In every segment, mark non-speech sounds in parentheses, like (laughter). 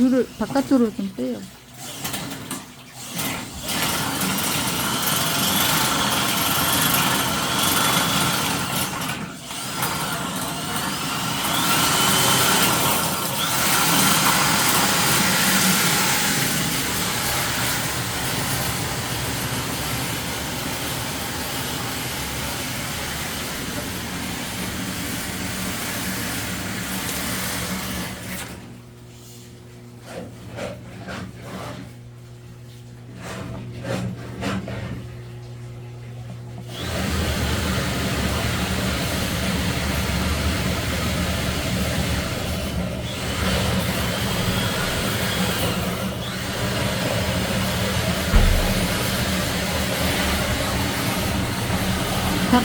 줄을 바깥으로 좀 빼요.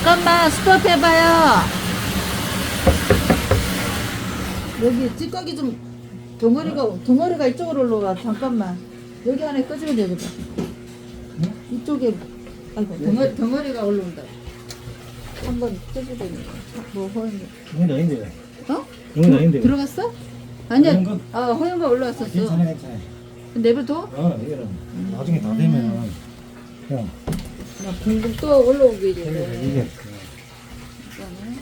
잠깐만 스톱 해봐요. 여기 찌꺼기 좀 덩어리가 덩어리가 이쪽으로 올라가. 잠깐만. 여기 안에 끄집어 내줘봐. 이쪽에 아이고 덩어리 덩어리가 올라온다. 한번 끄집어 내. 뭐 허연 거. 이건 아닌데. 어? 이건 아닌데. 들어갔어? 아니야. 아 허연 거 올라왔었어. 괜찮아, 괜찮아. 내버려? 어, 이거는 나중에 다 되면 그냥 나 공금 또 올라오게 돼. 이게 일단은.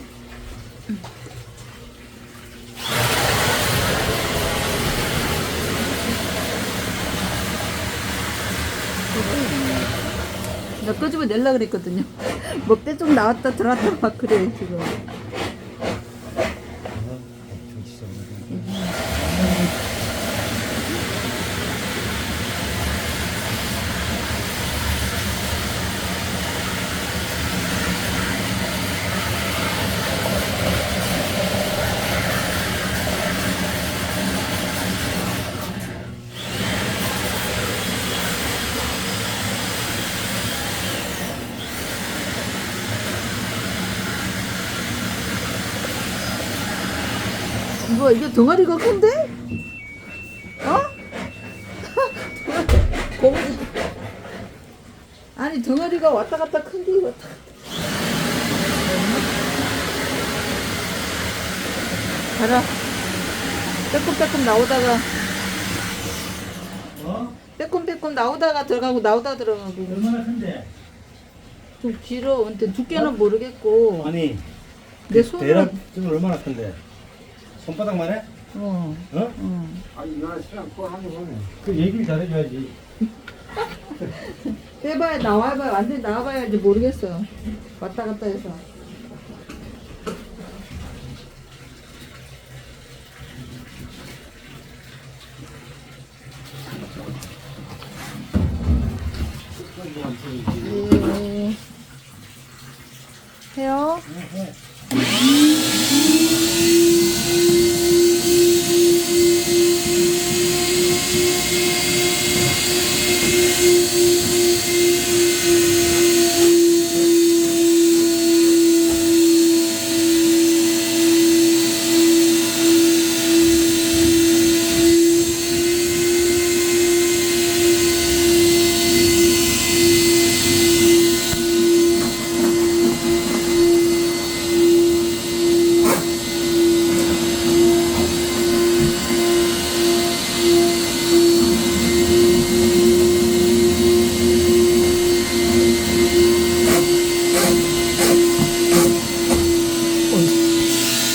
나 끄집어 내려 그랬거든요. (laughs) 뭐 빼쪽 나왔다 들어왔다 막 그래 지금. 이거 이게 덩어리가 큰데? 어? 거기 아니 덩어리가 왔다 갔다 큰데 왔다. 가라. 빼꼼빼꼼 나오다가 어? 빼꼼빼꼼 나오다가 들어가고 나오다 들어가고 얼마나 큰데? 좀 길어. 근데 두께는 모르겠고 아니 내 손으로 대략 지금 얼마나 큰데? 손바닥만 해? 어. 어? 어. 아니 이거 시간 또 하는 거네. 그 얘기를 잘해줘야지. (laughs) 빼봐야 나와봐야 완전히 나와봐야지 모르겠어. 왔다 갔다 해서. 네. 해요.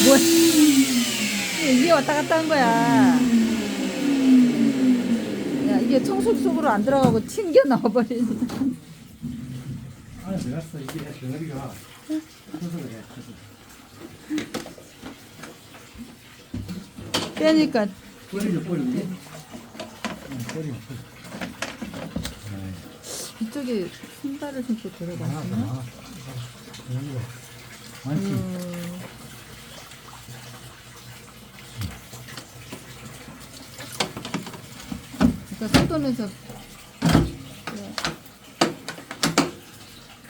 뭐야? 이게 왔다 갔다 한 거야. 야, 이게 청소기 속으로 안 들어가고 튕겨 나와버리네. 아, 들었어. 이게 덩어리가 커서 그래. 빼니까 버리죠, 버리죠. 이쪽에 신발을 신고 들어가시나? 많지. 음. 그러니까 손돈에서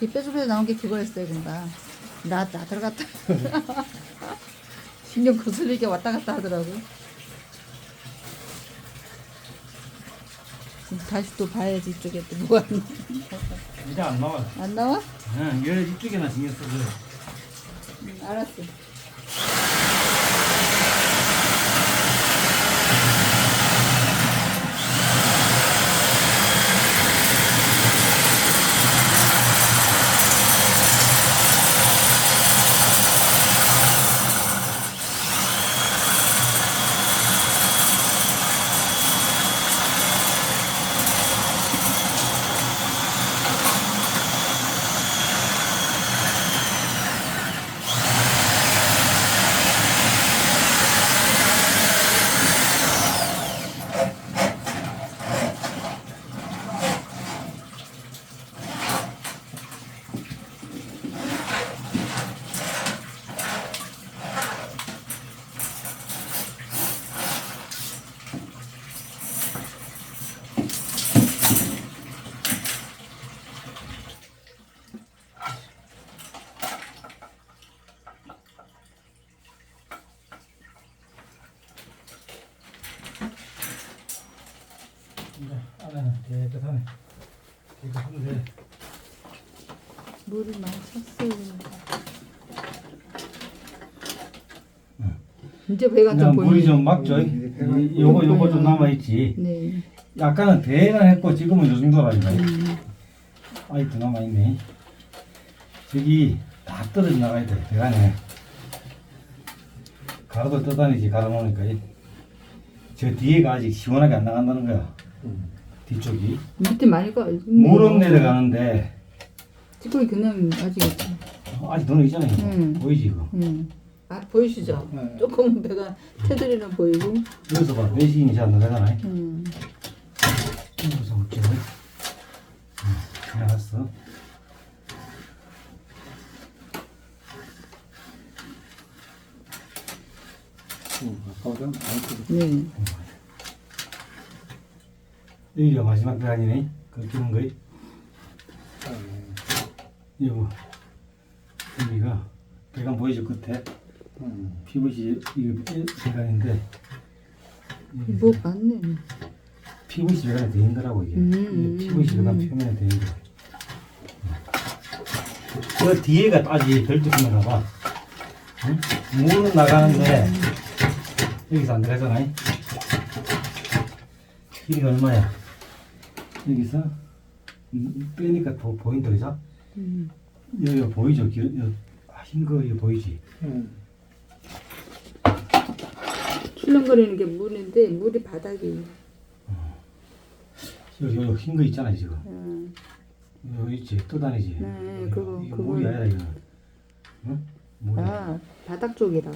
이 빼주면서 나온 게 그거였어요, 금방. 나, 나 들어갔다. (laughs) 신경 거슬리게 왔다 갔다 하더라고. 다시 또 봐야지, 이쪽에 또 뭐가 이제 안 나와. 안 나와? 응, 얘 이쪽에나 신경 써줘. 응, 알았어. 깨끗하네. 깨끗한데. 물을 많이 찼어요. 이제 배가 좀 보이네. 물이 좀 막죠. 음, 배가 이- 요거 요거 좀 남아 있지. 네. 약간은 대는 했고 지금은 요 정도라니까. 음. 아이도 남아 있네. 저기 다 떨어져 나가야 돼. 대간에. 가로도 떠다니지 가로 놓으니까. 이- 저 뒤에가 아직 시원하게 안 나간다는 거야. 음. 네. 뒤쪽이. 밑에 많이 가. 물은 내려가는데 찌꺼기 그냥 아직. 어, 아직 너는 있잖아. 이거. 음. 보이지 이거. 음. 아 보이시죠? 네. 조금 배가 테두리는 보이고. 여기서 봐. 외식인이 잘 나가잖아. 음. 여기서 볼게. 지나갔어. 음, 아까보다 많이. 네. 여기가 마지막 배관이네. 그 끼는 네. 이거 여기가 배관 보이죠 끝에 음. PVC 이거 배관인데 뭐 맞네. PVC 배관이 돼 있는 거라고 이게 음, 이게 PVC 배관 음. 표면에 돼 있는 거. 그 뒤에가 따지 별도인가 봐. 응? 물은 나가는데 여기서 안 들어가잖아. 길이가 얼마야? 여기서 음, 빼니까 더 보인다 그죠? 음. 여기가 보이죠? 길, 여, 아, 흰거 이거 보이지? 음. 출렁거리는 게 물인데 물이 바닥이. 여기 여기 흰거 있잖아 지금. 음. 여기 있지 떠다니지. 네, 그거- 이거 그거- 물이 아니라 이거. 응? 물이. 아 바닥 쪽이라.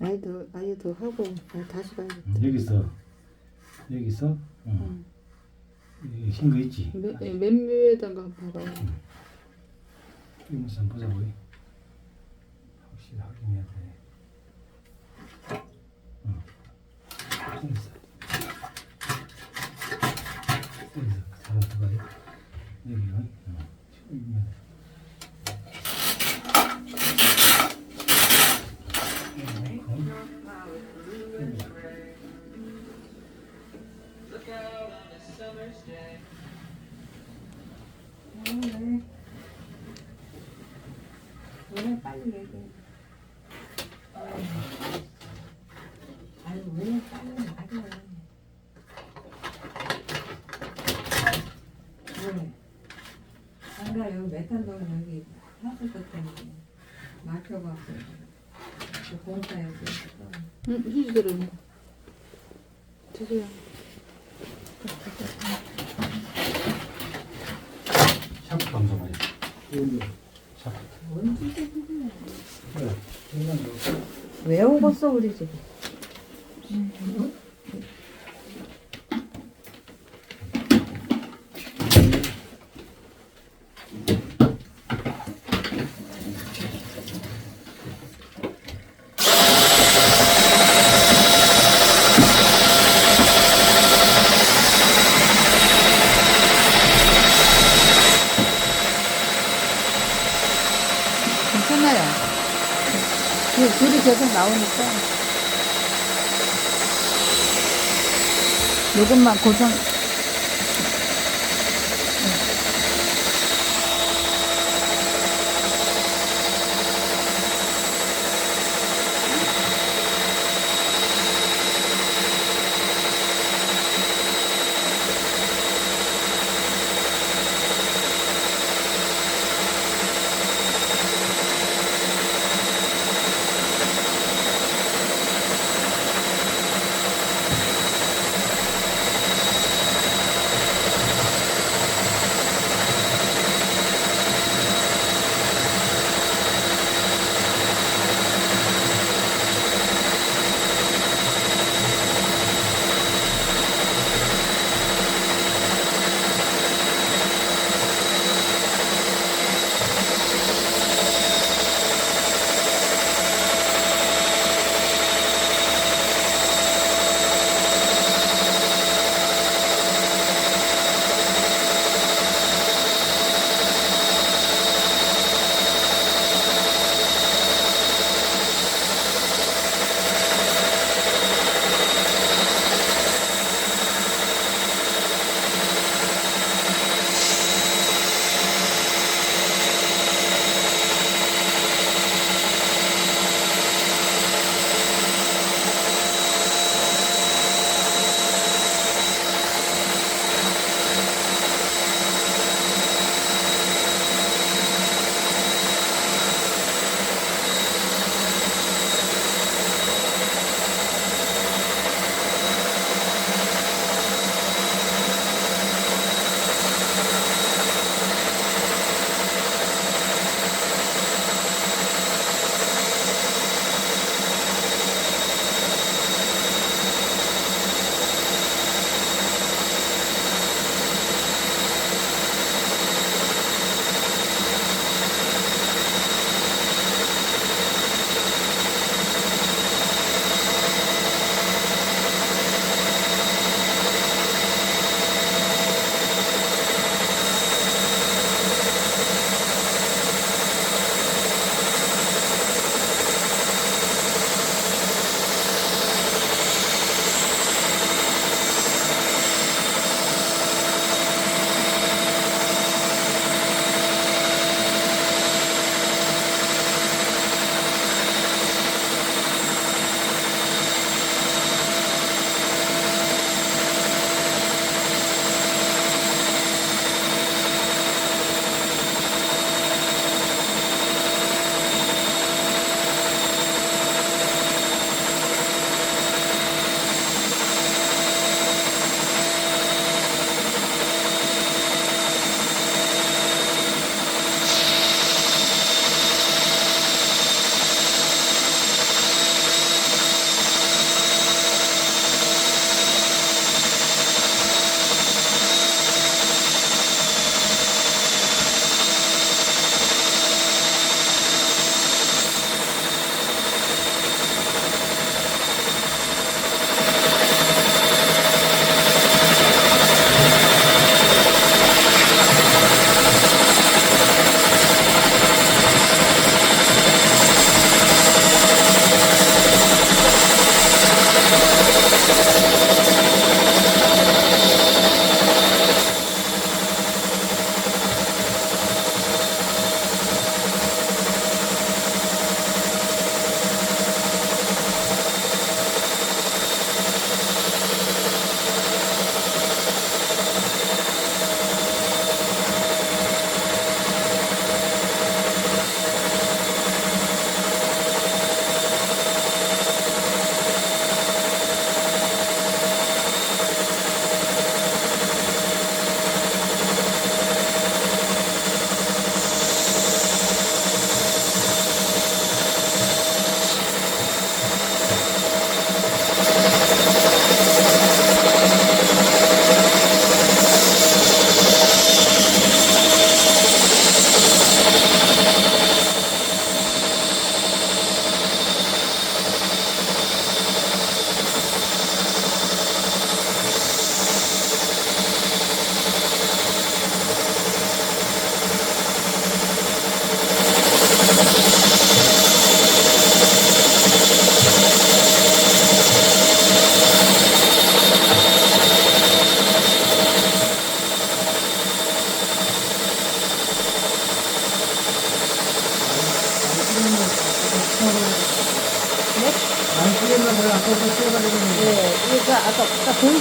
아예 더 아예 더 하고 아, 다시 가야겠다. 음, 여기서 여기서 응. 음. 여기 흰거 있지. 몇, 몇 묘에다가 봐봐. 이거 한번 보자고. 확실히 확인해야 돼. 응. 여기서 여기서 잘 들어가요. 여기가. 응. 여기면. 왜 빨리 얘기해? 아니 왜 빨리 말해? 왜? 안가 여기 메탄동 여기 하수 것 때문에 막혀갖고 그 공사 여기 있어. 응, 휴지 들어있네. 드세요. 샤프 감자 말이야. 여기. 샤프. 뭔 짓을 그래? 그래. 중간 요왜 오겠어 우리 집에? 괜찮아요. 그 불이 계속 나오니까. 요것만 고정.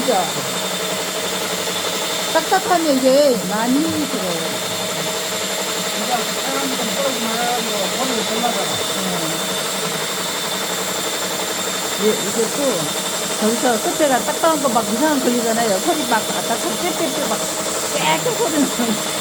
딱 보이죠? 딱딱하면 이게 많이 들어요. 그러니까 사람 좀 떨어지 말아가지고 손을 잘라잖아 예, 이게 또 저기서 끝에가 딱딱한 거 막 이상한 걸리잖아요. 소리 막 아까 빽빽빽 막 깨끗 소리 나요.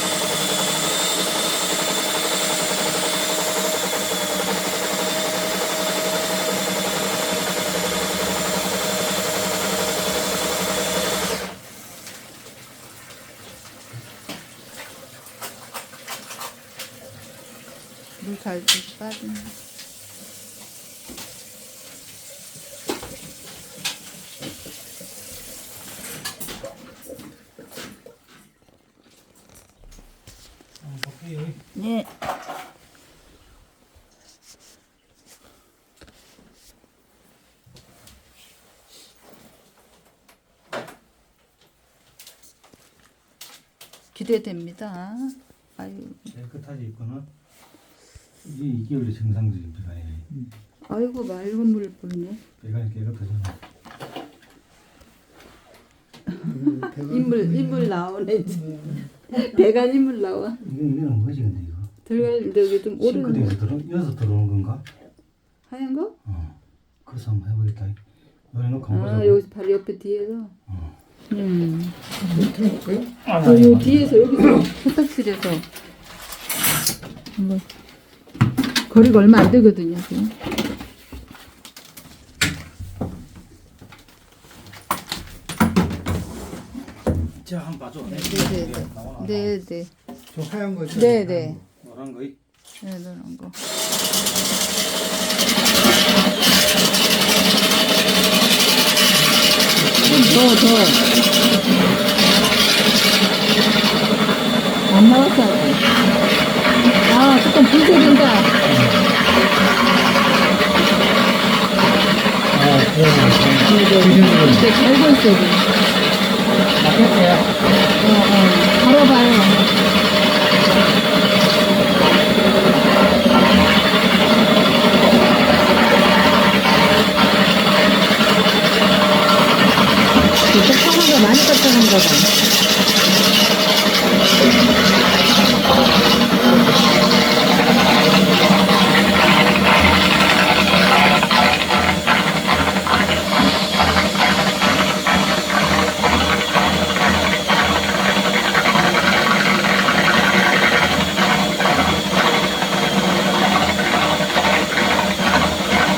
물 잘 볼게요. 네. 기대됩니다. 아유, 깨끗하게 있거나 이게 이게 원래 정상적인 배관이에요. 아이고 맑은 물 보이네. 배관이 깨끗하잖아. 인물 인물 나오네. 배관 인물 나와. 이거 이거는 뭐지 근데 이거? 들어갈 여기 좀 오르는 싱크대에서 들어 여기서 들어오는 건가? 하얀 거? 어. 그래서 한번 해보겠다. 여기 놓고 한번 아 보자. 여기 바로 옆에 뒤에서. 어. 음. 아니, 요, 아니, 요 아니. 뒤에서 여기서 세탁실에서 한번 거리가 얼마 안 되거든요 지금. 자 한번 봐줘. 네 네 네. 네 네. 저 하얀 거 있잖아 네네. 노란 거. 이- 네, 그런 거. 더, 더. 안 나왔어, 아 조금 분쇄된다. 아, 그러네. 이제 갈고 있어, 지금. 어, 어. 이렇게 사과가 많이 딱딱한가 봐.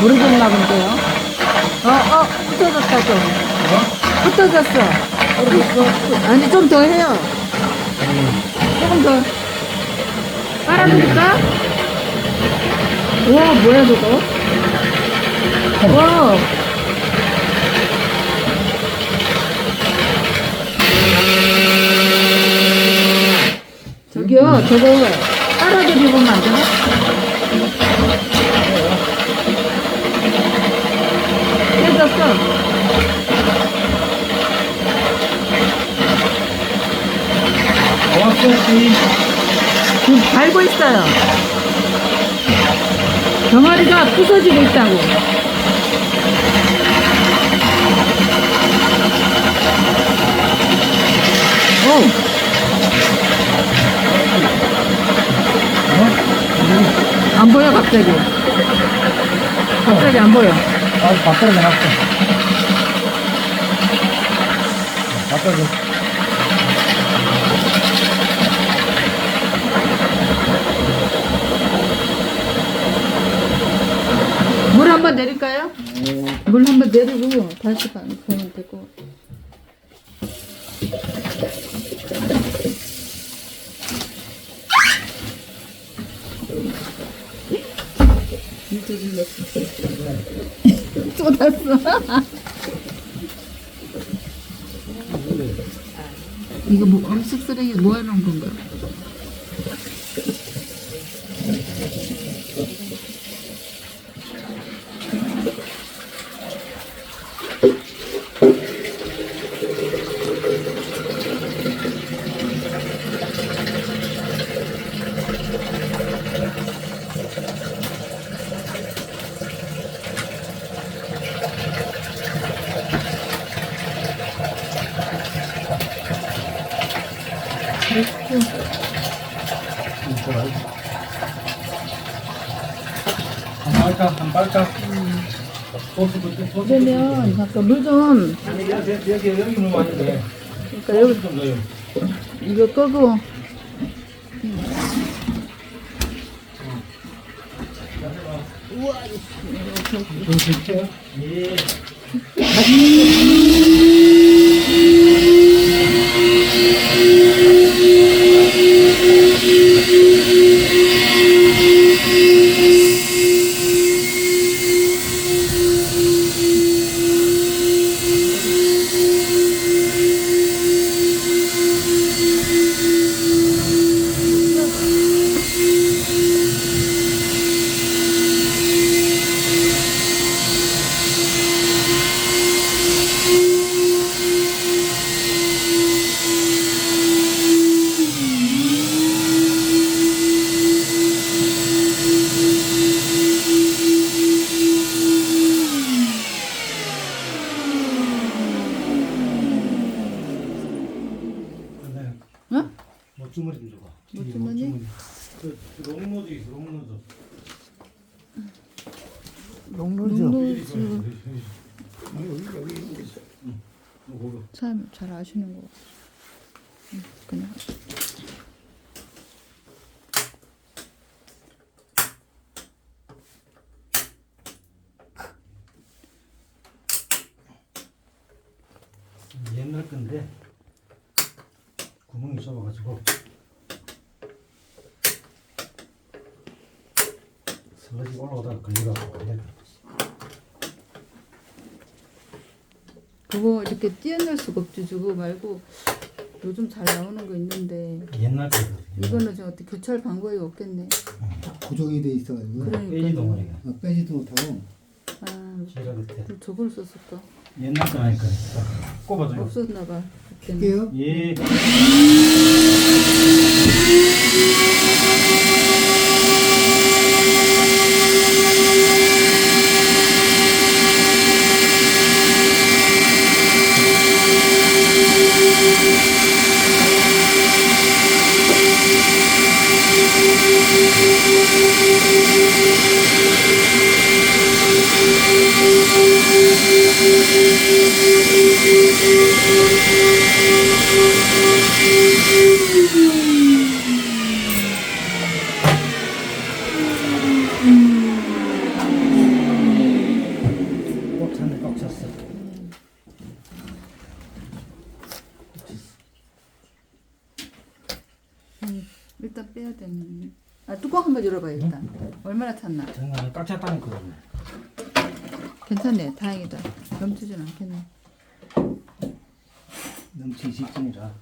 모르겠나 본데요? 어, 어, 흩어졌다, 좀. 흩어졌어. 아니, 좀 더 해요. 조금 더. 빨아드릴까? 우와, 뭐야, 저거? 와. 저기요, 저거 빨아드리면 안 되나? 고맙습니다. 지금 갈고 있어요. 병아리가 부서지고 있다고. 오. 안 보여 갑자기. 갑자기 안 보여. 아, 바꿔서 내놨어. 바꿔줘. 물한번 내릴까요? 물 한번 내리고 다시 가- 보면 되고. 진짜 질렀어. 쏟았어. 이거 뭐 음식 쓰레기 모아놓은 건가? 한 빨까 한 빨까. 그러면 잠깐 물좀 아니 여기 여기 여기 물 많이 돼. 그러니까 여기 소스 좀 넣어요. 이거 끄고 좀 드릴게요. 예. 네. 어? 멋주머니 좀 줘봐. 멋주머니? 그 롱노즈 있어 롱노즈. 농로죠. 농로즈 참잘 아시는 거. 응, 그냥. 옛날 건데 구멍이 좁아가지고 슬러지 올라오다가 걸려가지고 안 돼. 그거 이렇게 띄어낼 수가 없지 저거 말고 요즘 잘 나오는 거 있는데 옛날 거거든. 이거는 좀 어떻게 교체할 방법이 없겠네. 고정이 돼 있어가지고 그러니까 빼지 덩어리가 어, 빼지도 못하고 아, 제가 그때 또 저걸 썼을까? 옛날 거 하니까 꼽아줘요. 없었나 봐. 그때는. 할게요. 예. (laughs) 꽉 찼네 꽉 찼어. 음, 일단 빼야 되는. 아 뚜껑 한번 열어봐 일단. 얼마나 탔나? 정말 꽉 찼다는 거. 괜찮네. 다행이다. 넘치진 않겠네. 넘치 직전이라.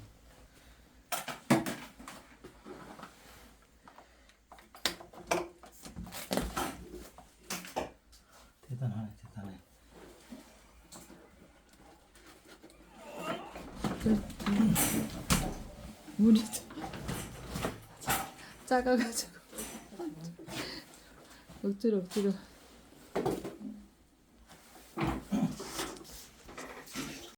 대단하네 대단해. 물이 작아가지고. 억지로 억지로